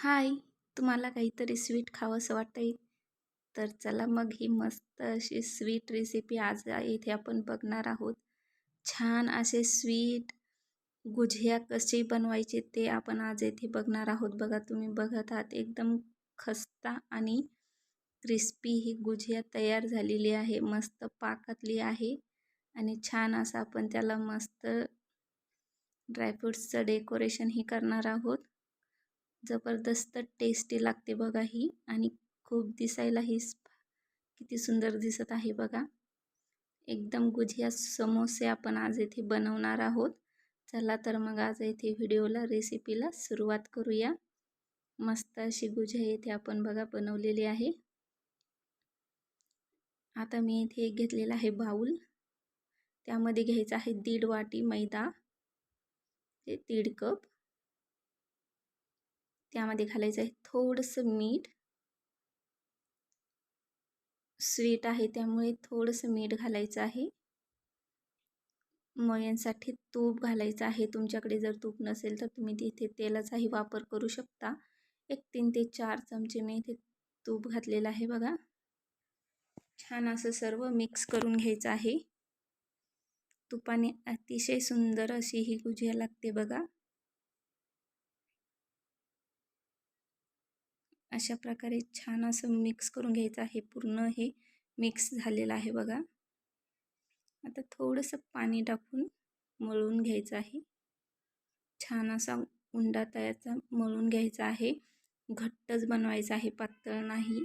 हाय तुम्हाला काहीतरी स्वीट खावंसं वाटतंय? तर चला मग ही मस्त अशी स्वीट रेसिपी आज इथे आपण बघणार आहोत. छान असे स्वीट गुझिया कशी बनवायचे ते आपण आज येथे बघणार आहोत. बघा तुम्ही बघत आहात एकदम खस्ता आणि क्रिस्पी ही गुझिया तयार झालेली आहे. मस्त पाकातली आहे आणि छान असं आपण त्याला मस्त ड्रायफ्रूट्सचं डेकोरेशनही करणार आहोत. जबरदस्त टेस्टी लागते बघा ही आणि खूप दिसायला ही किती सुंदर दिसत आहे बघा. एकदम गुजिया समोसे आपण आज येथे बनवणार आहोत. चला तर मग आज येथे व्हिडिओला रेसिपीला सुरुवात करूया. मस्त अशी गुजिया येथे आपण बघा बनवलेली आहे. आता मी इथे एक घेतलेला आहे बाऊल त्यामध्ये घ्यायचा आहे दीड वाटी मैदा. ते दीड कप. त्यामध्ये घालायचं आहे थोडंसं मीठ. स्वीट आहे त्यामुळे थोडंसं मीठ घालायचं आहे. मळ्यांसाठी तूप घालायचं आहे. तुमच्याकडे जर तूप नसेल तर तुम्ही तिथे तेलाचाही वापर करू शकता. एक तीन ते चार चमचे मी इथे तूप घातलेलं आहे बघा. छान असं सर्व मिक्स करून घ्यायचं आहे. तुपाने अतिशय सुंदर अशी ही गुजिया लागते बघा. अशा प्रकारे छान असं मिक्स करून घ्यायचं आहे. पूर्ण हे मिक्स झालेलं आहे बघा. आता थोडंसं पाणी टाकून मळून घ्यायचं आहे. छान असा उंडा तयाचा मळून घ्यायचा आहे. घट्टच बनवायचा आहे पातळ नाही.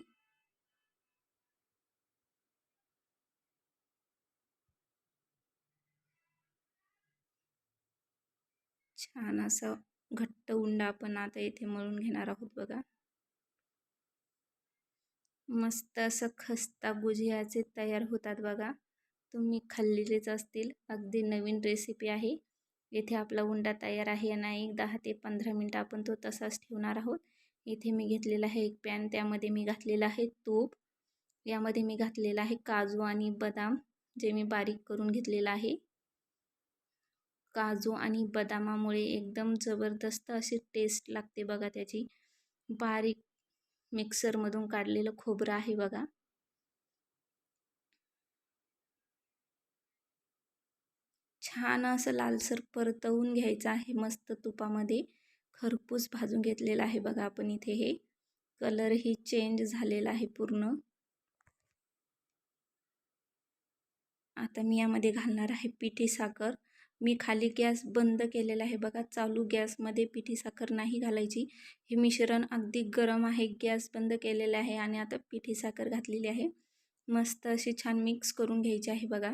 छान असं घट्ट उंडा आपण आता इथे मळून घेणार आहोत बघा. मस्त असं खस्ता गुजियाचे तयार होतात बघा. तुम्ही खाल्लेलेच असतील. अगदी नवीन रेसिपी आहे. येथे आपला उंडा तयार आहे आणि एक दहा ते पंधरा मिनटं आपण तो तसाच ठेवणार आहोत. इथे मी घेतलेला आहे एक पॅन त्यामध्ये मी घातलेला आहे तूप. यामध्ये मी घातलेला आहे काजू आणि बदाम जे मी बारीक करून घेतलेलं आहे. काजू आणि बदामामुळे एकदम जबरदस्त अशी टेस्ट लागते बघा त्याची. बारीक मिक्सरमधून काढलेलं खोबरं आहे बघा. छान असं लालसर परतवून घ्यायचं आहे मस्त तुपामध्ये. खरपूस भाजून घेतलेलं आहे बघा आपण इथे हे. कलरही चेंज झालेला आहे पूर्ण. आता मी यामध्ये घालणार आहे पिठी साखर. मी खाली गॅस बंद केलेला आहे बघा. चालू गॅसमध्ये पिठी साखर नाही घालायची. हे मिश्रण अगदी गरम आहे. गॅस बंद केलेलं आहे आणि आता पिठी साखर घातलेली आहे. मस्त अशी छान मिक्स करून घ्यायची आहे बघा.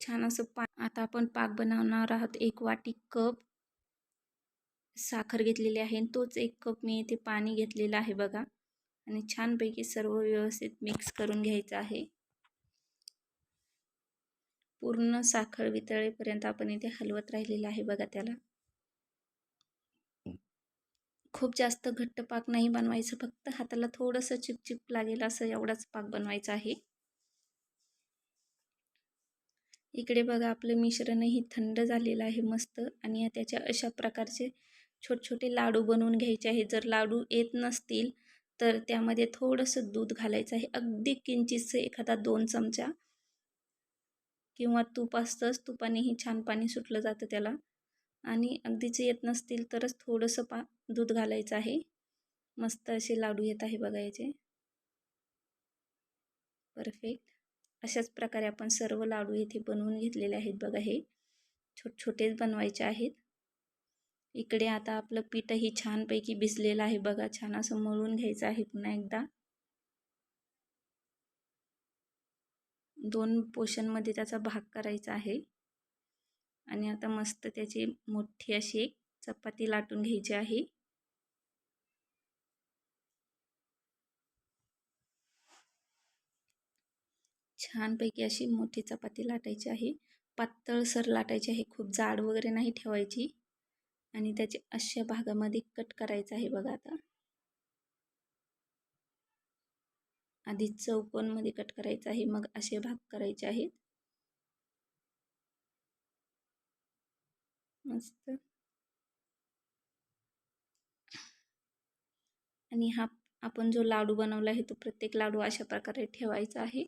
छान असं पा आता आपण पाक बनवणार आहोत. एक वाटी कप साखर घेतलेली आहे तोच एक कप मी इथे पाणी घेतलेलं आहे बघा. आणि छानपैकी सर्व व्यवस्थित मिक्स करून घ्यायचं आहे. पूर्ण साखर वितळेपर्यंत आपण इथे हलवत राहिलेलं आहे बघा त्याला. खूप जास्त घट्ट पाक नाही बनवायचं फक्त हाताला थोडंसं चिपचिप लागेल असं एवढाच पाक बनवायचा आहे. इकडे बघा आपलं मिश्रणही थंड झालेलं आहे मस्त आणि त्याच्या अशा प्रकारचे छोटे छोटे लाडू बनवून घ्यायचे आहे जर लाडू येत नसतील तर त्यामध्ये थोडंसं दूध घालायचं आहे. अगदी किंचितचं एखादा दोन चमचा किंवा तूप असतंच. तुपानेही छान पाणी सुटलं जातं त्याला. आणि अगदीच येत नसतील तरच थोडंसं पा दूध घालायचं आहे. मस्त असे लाडू येत आहे बघायचे. परफेक्ट अशाच प्रकारे आपण सर्व लाडू इथे बनवून घेतलेले आहेत बघा हे. छोट छोटेच बनवायचे आहेत. इकडे आता आपलं पीठही छानपैकी भिजलेलं आहे. बघा छान असं मळून घ्यायचं आहे पुन्हा एकदा. दोन पोषणमध्ये त्याचा भाग करायचा आहे. आणि आता मस्त त्याची मोठी अशी एक चपाती लाटून घ्यायची आहे. छानपैकी अशी मोठी चपाती लाटायची आहे. पातळसर लाटायची आहे. खूप जाड वगैरे नाही ठेवायची. आणि त्याचे अशा भागामध्ये कट करायचं आहे बघा आता. आधी चौकोनमध्ये कट करायचं आहे मग असे भाग करायचे आहेत. मस्त. आणि हा आपण जो लाडू बनवला आहे तो प्रत्येक लाडू अशा प्रकारे ठेवायचा आहे.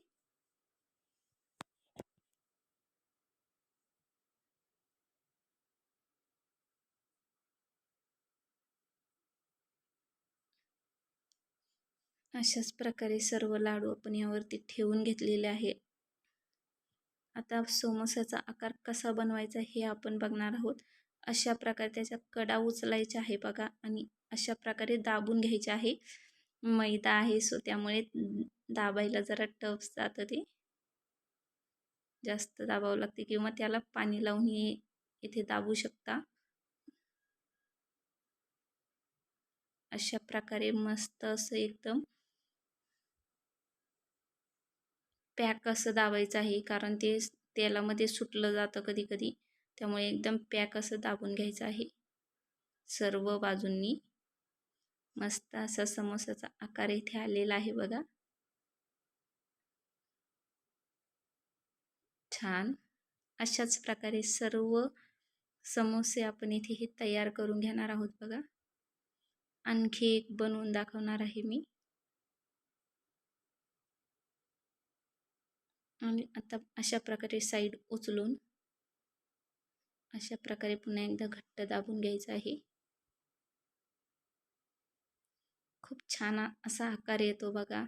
अशाच प्रकारे सर्व लाडू आपण यावरती ठेवून घेतलेले आहे. आता समोसाचा आकार कसा बनवायचा हे आपण बघणार आहोत. अशा प्रकारे त्याच्या कडा उचलायच्या आहे बघा आणि अशा प्रकारे दाबून घ्यायचे आहे. मैदा आहे सो त्यामुळे दाबायला जरा टफ जातं ते. जास्त दाबावं लागते किंवा त्याला पाणी लावून इथे दाबू शकता. अशा प्रकारे मस्त असं एकदम पॅक असं दाबायचं आहे? कारण ते तेलामध्ये सुटलं जातं कधी कधी त्यामुळे एकदम पॅक असं दाबून घ्यायचं आहे. सर्व बाजूंनी. मस्त असा समोसाचा आकार इथे आलेला आहे बघा. छान. अशाच प्रकारे सर्व समोसे आपण इथे हे तयार करून घेणार आहोत बघा. आणखी एक बनवून दाखवणार आहे मी. आणि आता अशा प्रकारे साईड उचलून अशा प्रकारे पुन्हा एकदा घट्ट दाबून घ्यायचं आहे. खूप छान असा आकार येतो बघा.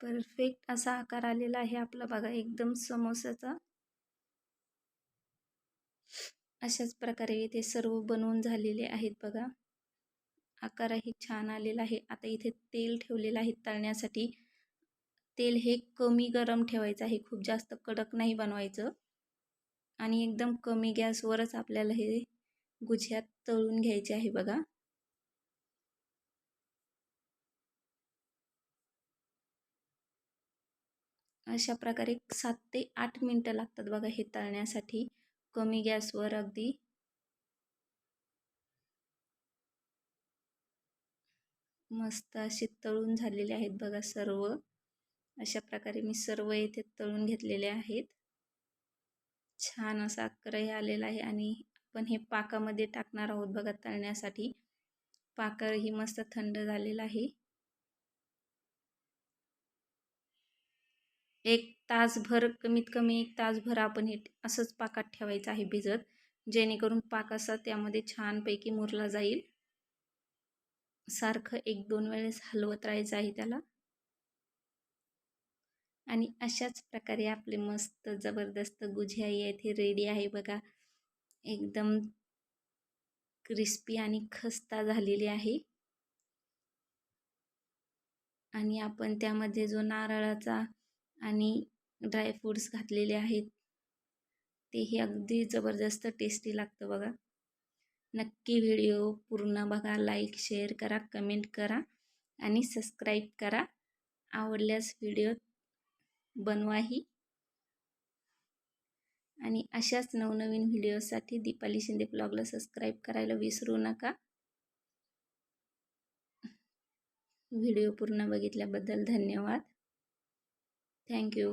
परफेक्ट असा आकार आलेला आहे आपला बघा एकदम समोसाचा. अशाच प्रकारे इथे सर्व बनवून झालेले आहेत बघा. आकारही छान आलेला आहे. आता इथे तेल ठेवलेलं आहे तळण्यासाठी. तेल हे कमी गरम ठेवायचं आहे. खूप जास्त कडक नाही बनवायचं. आणि एकदम कमी गॅसवरच आपल्याला हे गुझ्यात तळून घ्यायचे आहे बघा. अशा प्रकारे सात ते आठ मिनटं लागतात बघा हे तळण्यासाठी. कमी गॅसवर अगदी. मस्त असे तळून झालेले आहेत बघा सर्व. अशा प्रकारे मी सर्व येथे तळून घेतलेले आहेत. छान असा अक्करही आलेला आहे आणि आपण हे पाकामध्ये टाकणार आहोत बघा तळण्यासाठी. पाकही मस्त थंड झालेला आहे. एक तासभर कमीत कमी एक तासभर आपण हे असंच पाकात ठेवायचं आहे भिजत जेणेकरून पाक असा त्यामध्ये छानपैकी मुरला जाईल. सारखं एक दोन वेळेस हलवत राहायचं आहे त्याला. आणि अशाच प्रकारे आपले मस्त जबरदस्त गुझिया येथे रेडी आहे बघा. एकदम क्रिस्पी आणि खस्ता झालेली आहे. आणि आपण त्यामध्ये जो नारळाचा आणि ड्रायफ्रूट्स घातलेले आहेत. तेही अगदी जबरदस्त टेस्टी लागतं बघा. नक्की व्हिडिओ पूर्ण बघा लाईक शेअर करा कमेंट करा आणि सबस्क्राईब करा. आवडल्यास व्हिडिओ बनवाही. आणि अशाच नवनवीन व्हिडिओसाठी दीपाली शिंदे ब्लॉगला सबस्क्राईब करायला विसरू नका. व्हिडिओ पूर्ण बघितल्याबद्दल धन्यवाद. थँक्यू